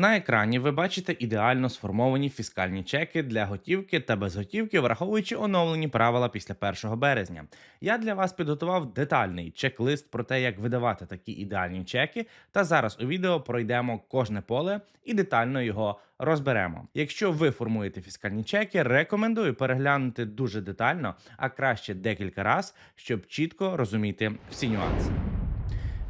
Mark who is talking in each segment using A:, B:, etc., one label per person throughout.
A: На екрані ви бачите ідеально сформовані фіскальні чеки для готівки та безготівки, враховуючи оновлені правила після 1 березня. Я для вас підготував детальний чек-лист про те, як видавати такі ідеальні чеки. Та зараз у відео пройдемо кожне поле і детально його розберемо. Якщо ви формуєте фіскальні чеки, рекомендую переглянути дуже детально, а краще декілька разів, щоб чітко розуміти всі нюанси.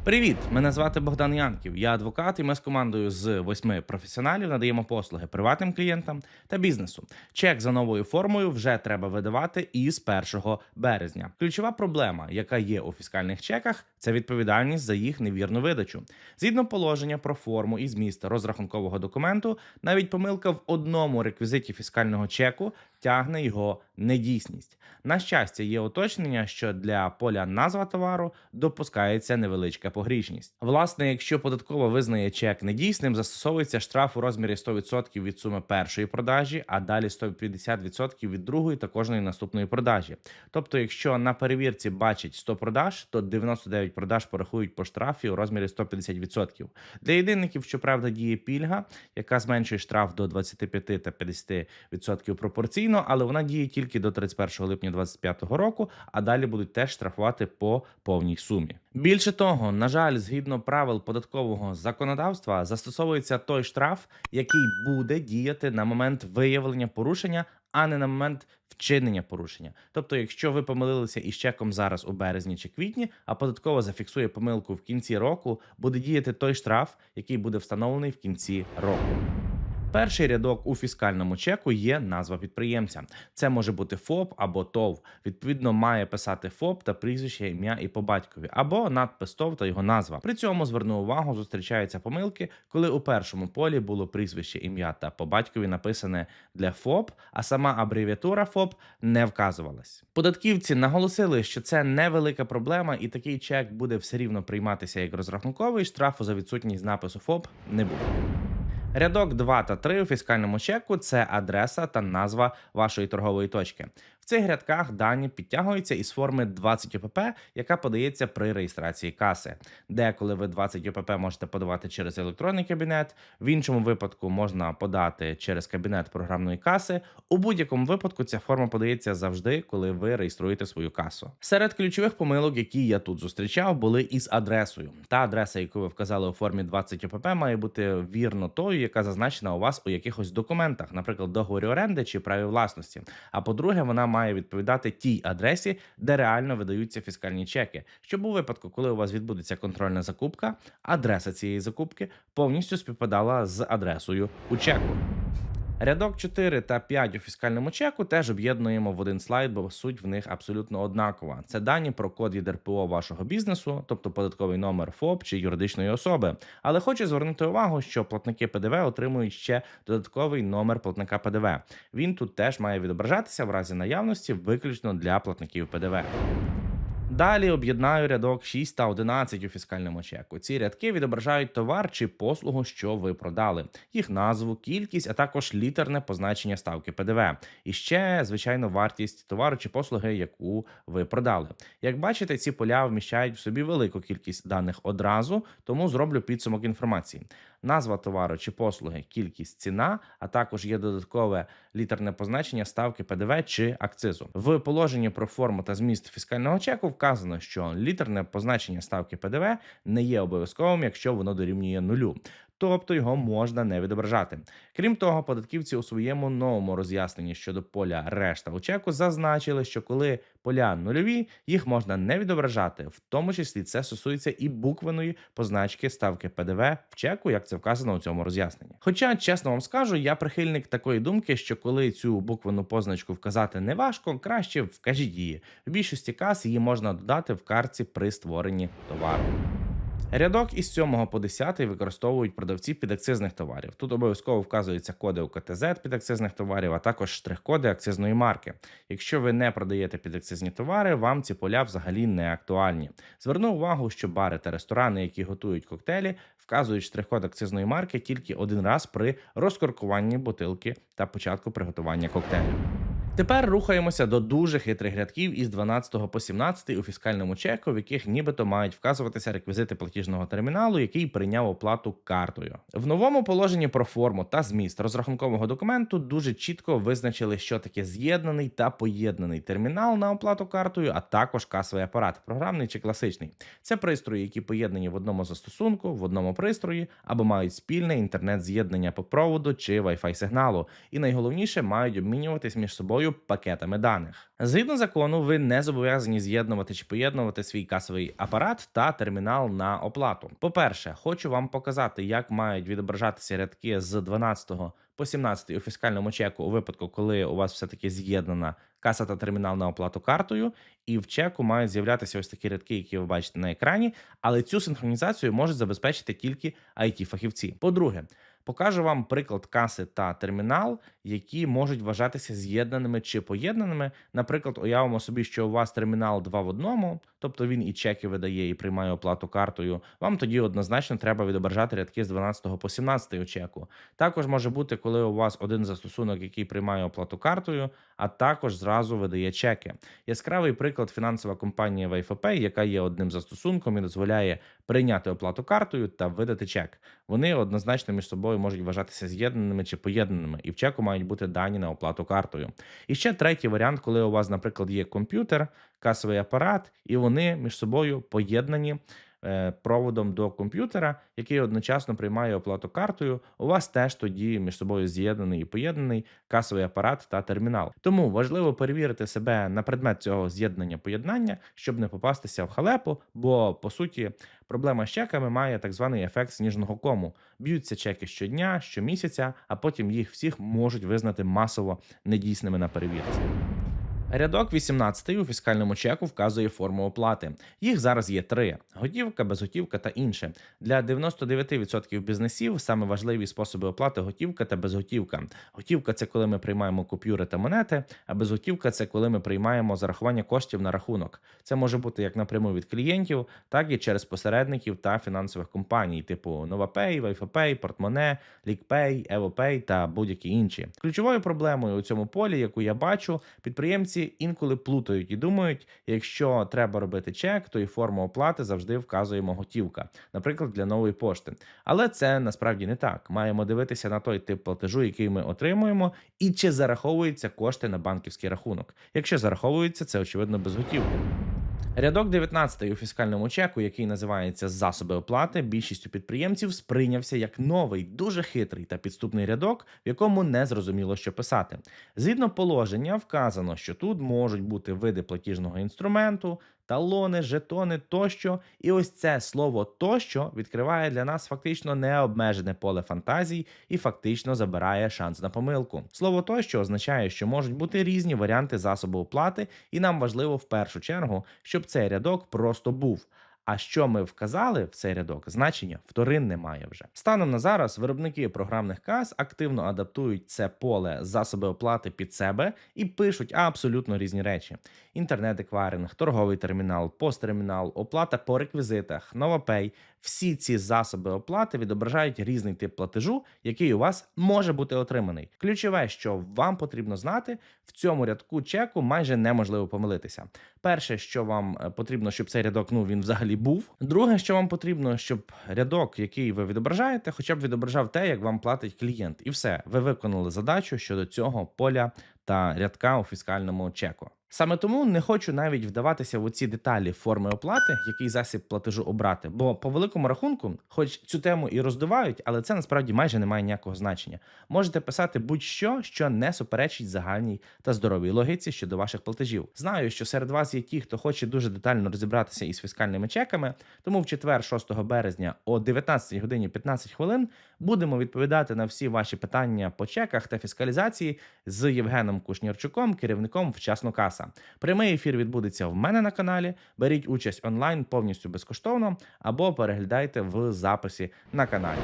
A: Привіт! Мене звати Богдан Янків. Я адвокат, і ми з командою з восьми професіоналів надаємо послуги приватним клієнтам та бізнесу. Чек за новою формою вже треба видавати із 1 березня. Ключова проблема, яка є у фіскальних чеках, це відповідальність за їх невірну видачу. Згідно положення про форму і зміст розрахункового документу, навіть помилка в одному реквізиті фіскального чеку тягне його недійсність. На щастя, є уточнення, що для поля назва товару допускається невеличка погрішність. Власне, якщо податкова визнає чек недійсним, застосовується штраф у розмірі 100% від суми першої продажі, а далі 150% від другої та кожної наступної продажі. Тобто, якщо на перевірці бачить 100 продаж, то 99 продаж порахують по штрафі у розмірі 150%. Для єдинників, щоправда, діє пільга, яка зменшує штраф до 25 та 50% пропорційно, але вона діє тільки до 31 липня 2025 року, а далі будуть теж штрафувати по повній сумі. Більше того, на жаль, згідно правил податкового законодавства, застосовується той штраф, який буде діяти на момент виявлення порушення, а не на момент вчинення порушення. Тобто, якщо ви помилилися із чеком зараз у березні чи квітні, а податково зафіксує помилку в кінці року, буде діяти той штраф, який буде встановлений в кінці року. Перший рядок у фіскальному чеку є назва підприємця. Це може бути ФОП або ТОВ. Відповідно, має писати ФОП та прізвище, ім'я і по батькові, або надпис ТОВ та його назва. При цьому зверну увагу, зустрічаються помилки, коли у першому полі було прізвище, ім'я та по батькові написане для ФОП, а сама абревіатура ФОП не вказувалась. Податківці наголосили, що це невелика проблема, і такий чек буде все рівно прийматися як розрахунковий. Штрафу за відсутність напису ФОП не буде. Рядок 2 та 3 у фіскальному чеку це адреса та назва вашої торгової точки. В цих рядках дані підтягуються із форми 20 ОПП, яка подається при реєстрації каси. Деколи ви 20 ОПП можете подавати через електронний кабінет, в іншому випадку можна подати через кабінет програмної каси. У будь-якому випадку ця форма подається завжди, коли ви реєструєте свою касу. Серед ключових помилок, які я тут зустрічав, були із адресою. Та адреса, яку ви вказали у формі 20 ОПП, має бути вірно тою, яка зазначена у вас у якихось документах, наприклад, договорі оренди чи праві власності. А по-друге, вона має відповідати тій адресі, де реально видаються фіскальні чеки. Щоб у випадку, коли у вас відбудеться контрольна закупка, адреса цієї закупки повністю співпадала з адресою у чеку. Рядок 4 та 5 у фіскальному чеку теж об'єднуємо в один слайд, бо суть в них абсолютно однакова. Це дані про код від РПО вашого бізнесу, тобто податковий номер ФОП чи юридичної особи. Але хочу звернути увагу, що платники ПДВ отримують ще додатковий номер платника ПДВ. Він тут теж має відображатися в разі наявності виключно для платників ПДВ. Далі об'єднаю рядок 6 та 11 у фіскальному чеку. Ці рядки відображають товар чи послугу, що ви продали, їх назву, кількість, а також літерне позначення ставки ПДВ. І ще, звичайно, вартість товару чи послуги, яку ви продали. Як бачите, ці поля вміщають в собі велику кількість даних одразу, тому зроблю підсумок інформації. Назва товару чи послуги, кількість ціна, а також є додаткове літерне позначення ставки ПДВ чи акцизу. В положенні про форму та зміст фіскального чеку вказано, що літерне позначення ставки ПДВ не є обов'язковим, якщо воно дорівнює нулю. Тобто його можна не відображати. Крім того, податківці у своєму новому роз'ясненні щодо поля решта у чеку зазначили, що коли поля нульові, їх можна не відображати, в тому числі це стосується і буквеної позначки ставки ПДВ в чеку, як це вказано у цьому роз'ясненні. Хоча, чесно вам скажу, я прихильник такої думки, що коли цю буквену позначку вказати не важко, краще вкажіть її. В більшості кас її можна додати в картці при створенні товару. Рядок із 7 по 10 використовують продавці підакцизних товарів. Тут обов'язково вказуються коди УКТЗ підакцизних товарів, а також штрих-коди акцизної марки. Якщо ви не продаєте підакцизні товари, вам ці поля взагалі не актуальні. Зверну увагу, що бари та ресторани, які готують коктейлі, вказують штрих-код акцизної марки тільки один раз при розкоркуванні бутилки та початку приготування коктейлю. Тепер рухаємося до дуже хитрих рядків із 12 по 17 у фіскальному чеку, в яких нібито мають вказуватися реквізити платіжного терміналу, який прийняв оплату картою. В новому положенні про форму та зміст розрахункового документу дуже чітко визначили, що таке з'єднаний та поєднаний термінал на оплату картою, а також касовий апарат, програмний чи класичний. Це пристрої, які поєднані в одному застосунку, в одному пристрої або мають спільне інтернет-з'єднання по проводу чи Wi-Fi сигналу. І найголовніше мають обмінюватись між собою пакетами даних. Згідно закону, ви не зобов'язані з'єднувати чи поєднувати свій касовий апарат та термінал на оплату. По-перше, хочу вам показати, як мають відображатися рядки з 12 по 17 у фіскальному чеку у випадку, коли у вас все таки з'єднана каса та термінал на оплату картою, і в чеку мають з'являтися ось такі рядки, які ви бачите на екрані. Але цю синхронізацію можуть забезпечити тільки it фахівці По-друге, покажу вам приклад каси та термінал, які можуть вважатися з'єднаними чи поєднаними. Наприклад, уявимо собі, що у вас термінал 2 в одному, тобто він і чеки видає, і приймає оплату картою. Вам тоді однозначно треба відображати рядки з 12 по 17 у чеку. Також може бути, коли у вас один застосунок, який приймає оплату картою, а також зразу видає чеки. Яскравий приклад фінансова компанія VFP, яка є одним застосунком і дозволяє прийняти оплату картою та видати чек. Вони однозначно між собою можуть вважатися з'єднаними чи поєднаними, і в чеку мають бути дані на оплату картою. І ще третій варіант, коли у вас, наприклад, є комп'ютер, касовий апарат, і вони між собою поєднані. Е, проводом до комп'ютера, який одночасно приймає оплату картою, у вас теж тоді між собою з'єднаний і поєднаний касовий апарат та термінал. Тому важливо перевірити себе на предмет цього з'єднання поєднання, щоб не попастися в халепу, бо по суті проблема з чеками має так званий ефект сніжного кому. Б'ються чеки щодня, щомісяця, а потім їх всіх можуть визнати масово недійсними на перевірці. Рядок 18 у фіскальному чеку вказує форму оплати. Їх зараз є три: готівка, безготівка та інше. Для 99% бізнесів саме важливі способи оплати готівка та безготівка. Готівка це коли ми приймаємо купюри та монети, а безготівка це коли ми приймаємо зарахування коштів на рахунок. Це може бути як напряму від клієнтів, так і через посередників та фінансових компаній, типу NovaPay, WiFiPay, Портмоне, LeakPay, EvoPay та будь-які інші. Ключовою проблемою у цьому полі, яку я бачу, підприємці українці інколи плутають і думають, якщо треба робити чек, то і форму оплати завжди вказуємо готівка, наприклад, для нової пошти. Але це насправді не так. Маємо дивитися на той тип платежу, який ми отримуємо, і чи зараховуються кошти на банківський рахунок. Якщо зараховуються, це очевидно без готівки. Рядок 19 у фіскальному чеку, який називається засоби оплати, більшістю підприємців сприйнявся як новий, дуже хитрий та підступний рядок, в якому не зрозуміло, що писати. Згідно положення, вказано, що тут можуть бути види платіжного інструменту, талони, жетони тощо. І ось це слово тощо відкриває для нас фактично необмежене поле фантазій і фактично забирає шанс на помилку. Слово тощо означає, що можуть бути різні варіанти засобу оплати, і нам важливо в першу чергу, щоб цей рядок просто був. А що ми вказали в цей рядок, значення вторин немає вже. Станом на зараз виробники програмних каз активно адаптують це поле засоби оплати під себе і пишуть абсолютно різні речі: інтернет-еквайринг, торговий термінал, посттермінал, оплата по реквізитах, NovaPay. Всі ці засоби оплати відображають різний тип платежу, який у вас може бути отриманий. Ключове, що вам потрібно знати, в цьому рядку чеку майже неможливо помилитися. Перше, що вам е, потрібно, щоб цей рядок ну він взагалі був. Друге, що вам потрібно, щоб рядок, який ви відображаєте, хоча б відображав те, як вам платить клієнт, і все, ви виконали задачу щодо цього поля та рядка у фіскальному чеку. Саме тому не хочу навіть вдаватися в оці деталі форми оплати, який засіб платежу обрати. Бо по великому рахунку, хоч цю тему і роздувають, але це насправді майже не має ніякого значення. Можете писати будь-що, що не суперечить загальній та здоровій логіці щодо ваших платежів. Знаю, що серед вас є ті, хто хоче дуже детально розібратися із фіскальними чеками. Тому в четвер, 6 березня, о 19 годині 15 хвилин, будемо відповідати на всі ваші питання по чеках та фіскалізації з Євгеном Кушнірчуком, керівником вчасно каса. Каса. Прямий ефір відбудеться в мене на каналі. Беріть участь онлайн повністю безкоштовно або переглядайте в записі на каналі.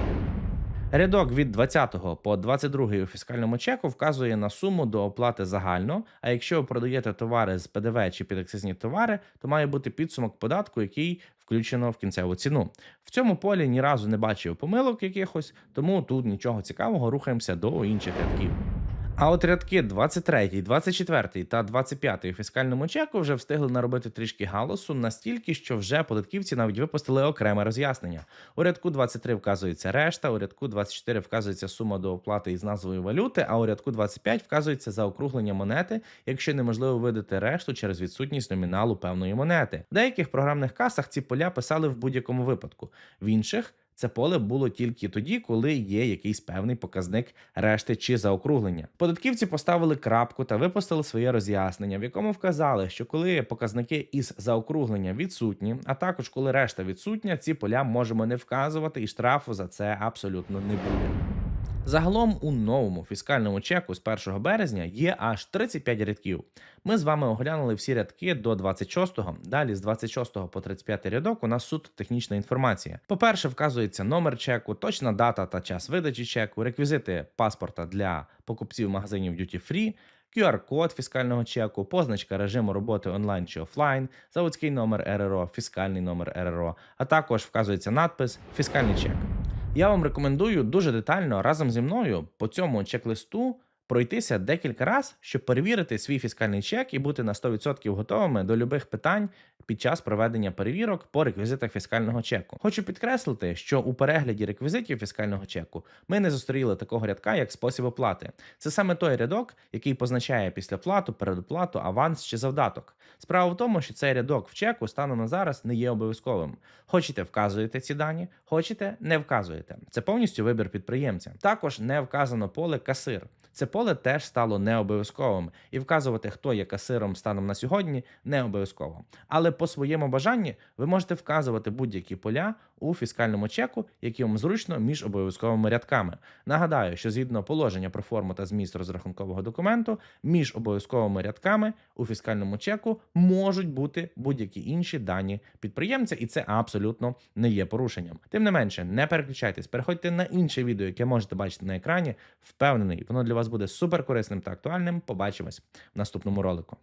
A: Рядок від 20 по 22 у фіскальному чеку вказує на суму до оплати загально. А якщо ви продаєте товари з ПДВ чи підакцизні товари, то має бути підсумок податку, який включено в кінцеву ціну. В цьому полі ні разу не бачив помилок якихось, тому тут нічого цікавого рухаємося до інших рядків. А от рядки 23, 24 та 25 у фіскальному чеку вже встигли наробити трішки галасу настільки, що вже податківці навіть випустили окреме роз'яснення. У рядку 23 вказується решта, у рядку 24 вказується сума до оплати із назвою валюти, а у рядку 25 вказується заокруглення монети, якщо неможливо видати решту через відсутність номіналу певної монети. В деяких програмних касах ці поля писали в будь-якому випадку, в інших. Це поле було тільки тоді, коли є якийсь певний показник решти чи заокруглення. Податківці поставили крапку та випустили своє роз'яснення, в якому вказали, що коли показники із заокруглення відсутні, а також коли решта відсутня, ці поля можемо не вказувати, і штрафу за це абсолютно не буде. Загалом у новому фіскальному чеку з 1 березня є аж 35 рядків. Ми з вами оглянули всі рядки до 26-го. Далі з 26 по 35 рядок у нас суто технічна інформація. По-перше, вказується номер чеку, точна дата та час видачі чеку, реквізити паспорта для покупців магазинів Duty Free, QR-код фіскального чеку, позначка режиму роботи онлайн чи офлайн, заводський номер РРО, фіскальний номер РРО, а також вказується надпис Фіскальний чек. Я вам рекомендую дуже детально разом зі мною по цьому чек-листу пройтися декілька разів, щоб перевірити свій фіскальний чек і бути на 100% готовими до любих питань під час проведення перевірок по реквізитах фіскального чеку. Хочу підкреслити, що у перегляді реквізитів фіскального чеку ми не зустріли такого рядка, як спосіб оплати. Це саме той рядок, який позначає післяплату, передоплату, аванс чи завдаток. Справа в тому, що цей рядок в чеку станом на зараз не є обов'язковим. Хочете, вказуєте ці дані, хочете, не вказуєте. Це повністю вибір підприємця. Також не вказано поле касир. Це поле теж стало не обов'язковим, і вказувати, хто є касиром станом на сьогодні, не обов'язково. Але по своєму бажанні ви можете вказувати будь-які поля у фіскальному чеку, які вам зручно між обов'язковими рядками. Нагадаю, що згідно положення про форму та зміст розрахункового документу, між обов'язковими рядками у фіскальному чеку можуть бути будь-які інші дані підприємця, і це абсолютно не є порушенням. Тим не менше, не переключайтесь, переходьте на інше відео, яке можете бачити на екрані. Впевнений, воно для вас буде супер корисним та актуальним. Побачимось в наступному ролику.